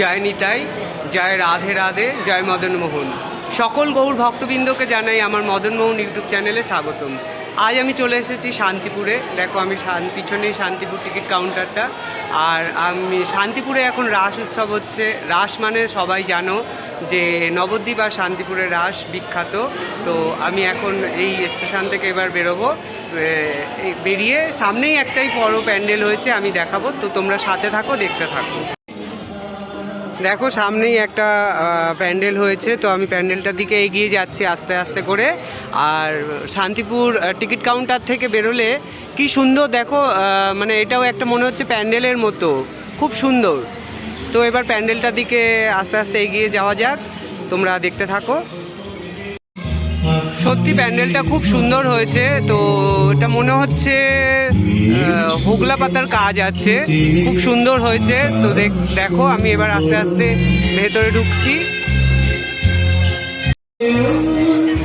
জয় নিতাই জয় রাধে রাধে, জয় মদন মোহন। সকল গৌর ভক্তবৃন্দকে জানাই আমার মদন মোহন ইউটিউব চ্যানেলে স্বাগতম। আজ আমি চলে এসেছি শান্তিপুরে। দেখো আমি পিছনেই শান্তিপুর টিকিট কাউন্টারটা। আর আমি শান্তিপুরে এখন রাস উৎসব হচ্ছে। রাস মানে সবাই জানো যে নবদ্বীপ আর শান্তিপুরের রাস বিখ্যাত। তো আমি এখন এই স্টেশন থেকে এবার বেরোবো। বেরিয়ে সামনেই একটাই বড় প্যান্ডেল হয়েছে, আমি দেখাবো। তো তোমরা সাথে থাকো, দেখতে থাকো। দেখো, সামনেই একটা প্যান্ডেল হয়েছে, তো আমি প্যান্ডেলটার দিকে এগিয়ে যাচ্ছি আস্তে আস্তে করে। আর শান্তিপুর টিকিট কাউন্টার থেকে বেরোলে কি সুন্দর, দেখো মানে এটাও একটা মনে হচ্ছে প্যান্ডেলের মতো, খুব সুন্দর। তো এবার প্যান্ডেলটার দিকে আস্তে আস্তে এগিয়ে যাওয়া যাক, তোমরা দেখতে থাকো। সত্যি প্যান্ডেলটা খুব সুন্দর হয়েছে, তো এটা মনে হচ্ছে হোগলা পাতার কাজ আছে, খুব সুন্দর হয়েছে, তো দেখ- আমি এবার আস্তে আস্তে ভেতরে ঢুকছি।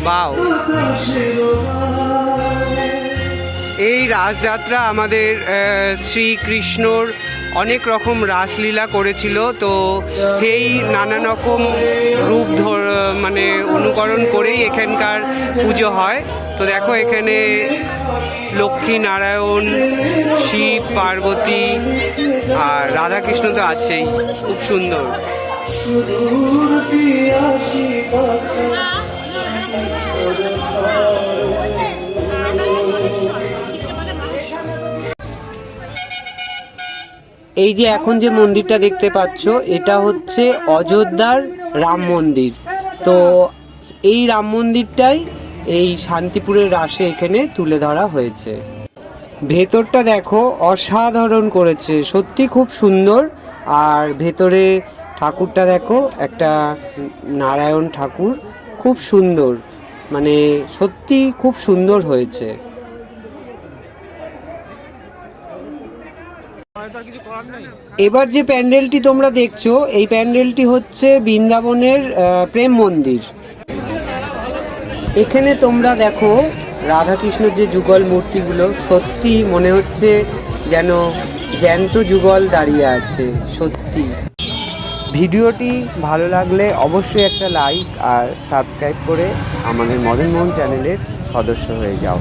বাও। এই রাসযাত্রা আমাদের শ্রীকৃষ্ণর অনেক রকম রাসলীলা করেছিল, তো সেই নানা রকম রূপ ধর মানে অনুকরণ করেই এখানকার পুজো হয়। তো দেখো এখানে লক্ষ্মী নারায়ণ, শিব, পার্বতী আর রাধাকৃষ্ণ তো আছেই, খুব সুন্দর। এই যে এখন যে মন্দিরটা দেখতে পাচ্ছ, এটা হচ্ছে অযোধ্যার রাম মন্দির। তো এই রাম মন্দিরটাই এই শান্তিপুরের রাসে এখানে তুলে ধরা হয়েছে। ভেতরটা দেখো অসাধারণ করেছে, সত্যি খুব সুন্দর। আর ভেতরে ঠাকুরটা দেখো, একটা নারায়ণ ঠাকুর, খুব সুন্দর। মানে সত্যি খুব সুন্দর হয়েছে। এবার যে প্যান্ডেলটি তোমরা দেখছ, এই প্যান্ডেলটি হচ্ছে বৃন্দাবনের প্রেম মন্দির। এখানে তোমরা দেখো রাধাকৃষ্ণের যে যুগল মূর্তিগুলো, সত্যি মনে হচ্ছে যেন জ্যান্ত যুগল দাঁড়িয়ে আছে, সত্যি। ভিডিওটি ভালো লাগলে অবশ্যই একটা লাইক আর সাবস্ক্রাইব করে আমাদের মদন মোহন চ্যানেলের সদস্য হয়ে যাও।